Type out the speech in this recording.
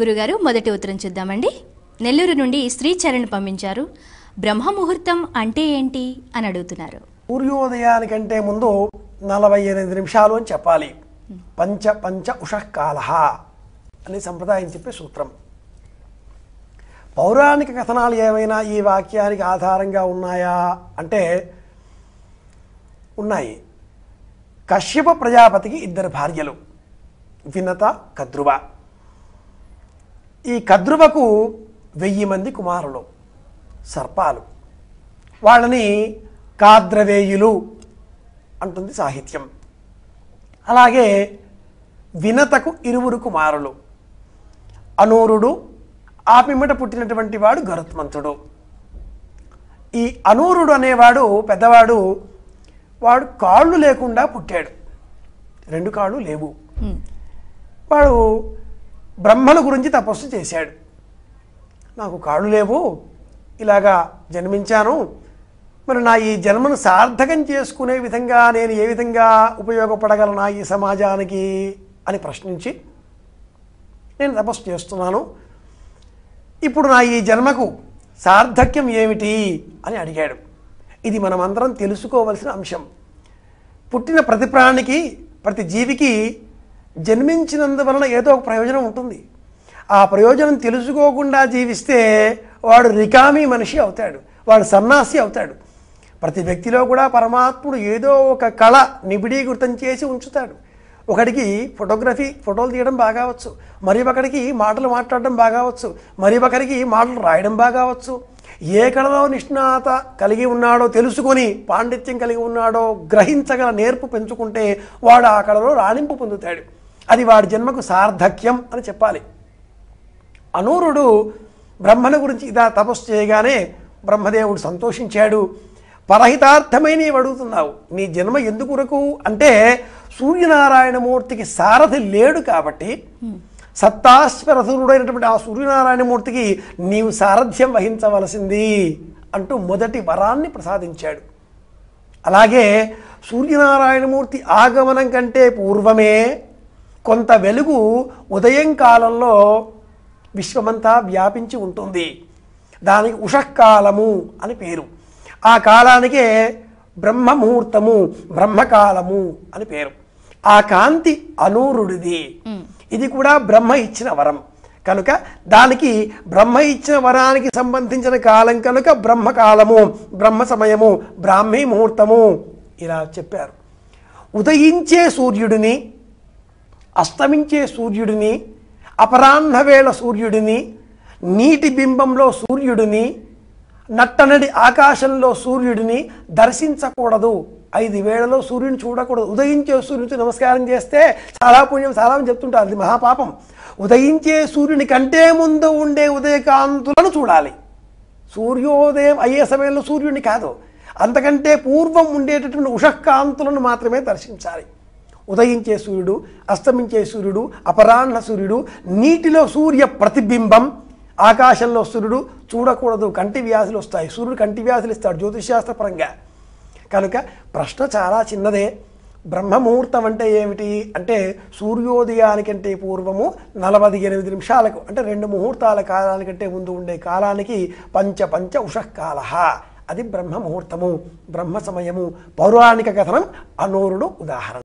గురుగారు మొదటి ఉత్తరం చూద్దామండి. నెల్లూరు నుండి శ్రీచరణ్ పంపించారు. బ్రహ్మ ముహూర్తం అంటే ఏంటి? అని అడుగుతున్నారు. సూర్యోదయానికంటే ముందు నలభై ఎనిమిది నిమిషాలు అని చెప్పాలి. పంచ పంచ ఉషకాల అని సంప్రదాయం చెప్పే సూత్రం. పౌరాణిక కథనాలు ఏమైనా ఈ వాక్యానికి ఆధారంగా ఉన్నాయా? అంటే ఉన్నాయి. కశ్యప ప్రజాపతికి ఇద్దరు భార్యలు వినత కద్రువ. ఈ కద్రువకు వెయ్యి మంది కుమారులు సర్పాలు. వాళ్ళని కాద్రవేయులు అంటుంది సాహిత్యం. అలాగే వినతకు ఇరువురు కుమారులు. అనూరుడు ఆ పిమ్మట పుట్టినటువంటి వాడు గరుత్మంతుడు. ఈ అనూరుడు అనేవాడు పెద్దవాడు వాడు కాళ్ళు లేకుండా పుట్టాడు. రెండు కాళ్ళు లేవు. వాడు బ్రహ్మల గురించి తపస్సు చేశాడు. నాకు కాళ్ళు లేవు ఇలాగా జన్మించాను. మరి నా ఈ జన్మను సార్థకం చేసుకునే విధంగా నేను ఏ విధంగా ఉపయోగపడగలనా ఈ సమాజానికి అని ప్రశ్నించి నేను తపస్సు చేస్తున్నాను. ఇప్పుడు నా ఈ జన్మకు సార్థక్యం ఏమిటి అని అడిగాడు. ఇది మనమందరం తెలుసుకోవలసిన అంశం. పుట్టిన ప్రతి ప్రాణికి ప్రతి జీవికి జన్మించినందువలన ఏదో ఒక ప్రయోజనం ఉంటుంది. ఆ ప్రయోజనం తెలుసుకోకుండా జీవిస్తే వాడు రికామీ మనిషి అవుతాడు. వాడు సన్నాసి అవుతాడు. ప్రతి వ్యక్తిలో కూడా పరమాత్ముడు ఏదో ఒక కళ నిబిడీకృతం చేసి ఉంచుతాడు. ఒకడికి ఫోటోగ్రఫీ ఫోటోలు తీయడం బాగా వచ్చు. మరి ఒకడికి మాటలు మాట్లాడడం బాగా వచ్చు. మరి ఒకరికి మాటలు రాయడం బాగా వచ్చు. ఏ కళలో నిష్ణాత కలిగి ఉన్నాడో తెలుసుకొని పాండిత్యం కలిగి ఉన్నాడో గ్రహించగల నేర్పు పెంచుకుంటే వాడు ఆ కళలో రాణింపు పొందుతాడు. అది వాడి జన్మకు సార్థక్యం అని చెప్పాలి. అనూరుడు బ్రహ్మను గురించి ఇలా తపస్సు చేయగానే బ్రహ్మదేవుడు సంతోషించాడు. పరహితార్థమై నీవు అడుగుతున్నావు. నీ జన్మ ఎందుకురకు అంటే సూర్యనారాయణమూర్తికి సారథి లేడు కాబట్టి సత్తాశ్వరథుడైనటువంటి ఆ సూర్యనారాయణమూర్తికి నీవు సారథ్యం వహించవలసింది అంటూ మొదటి వరాన్ని ప్రసాదించాడు. అలాగే సూర్యనారాయణమూర్తి ఆగమనం కంటే పూర్వమే కొంత వెలుగు ఉదయం కాలంలో విశ్వమంతా వ్యాపించి ఉంటుంది. దానికి ఉషకాలము అని పేరు. ఆ కాలానికే బ్రహ్మ ముహూర్తము బ్రహ్మకాలము అని పేరు. ఆ కాంతి అనూరుడిది. ఇది కూడా బ్రహ్మ ఇచ్చిన వరం. కనుక దానికి బ్రహ్మ ఇచ్చిన వరానికి సంబంధించిన కాలం కనుక బ్రహ్మకాలము బ్రహ్మ సమయము బ్రాహ్మీ ముహూర్తము ఇలా చెప్పారు. ఉదయించే సూర్యుడిని అస్తమించే సూర్యుడిని అపరాహ్నవేళ సూర్యుడిని నీటి బింబంలో సూర్యుడిని నట్టనడి ఆకాశంలో సూర్యుడిని దర్శించకూడదు. ఐదు వేళలో సూర్యుని చూడకూడదు. ఉదయించే సూర్యునికి నమస్కారం చేస్తే చాలా పుణ్యం చాలా చెప్తుంటారు. అది మహాపాపం. ఉదయించే సూర్యుని కంటే ముందు ఉండే ఉదయకాంతులను చూడాలి. సూర్యోదయం అయ్యే సమయంలో సూర్యుడిని కాదు. అంతకంటే పూర్వం ఉండేటటువంటి ఉషకాంతులను మాత్రమే దర్శించాలి. ఉదయించే సూర్యుడు అస్తమించే సూర్యుడు అపరాహ్న సూర్యుడు నీటిలో సూర్య ప్రతిబింబం ఆకాశంలో సూర్యుడు చూడకూడదు కంటి వ్యాధులు వస్తాయి. సూర్యుడు కంటి వ్యాధులు ఇస్తాడు జ్యోతిశాస్త్రపరంగా కనుక ప్రశ్న చాలా చిన్నదే. బ్రహ్మముహూర్తం అంటే ఏమిటి? అంటే సూర్యోదయానికంటే పూర్వము నలభై ఎనిమిది నిమిషాలకు అంటే రెండు ముహూర్తాల కాలానికంటే ముందు ఉండే కాలానికి పంచ పంచ ఉషకాల అది బ్రహ్మ ముహూర్తము బ్రహ్మ సమయము పౌరాణిక కథనం అనూరుడు ఉదాహరణ.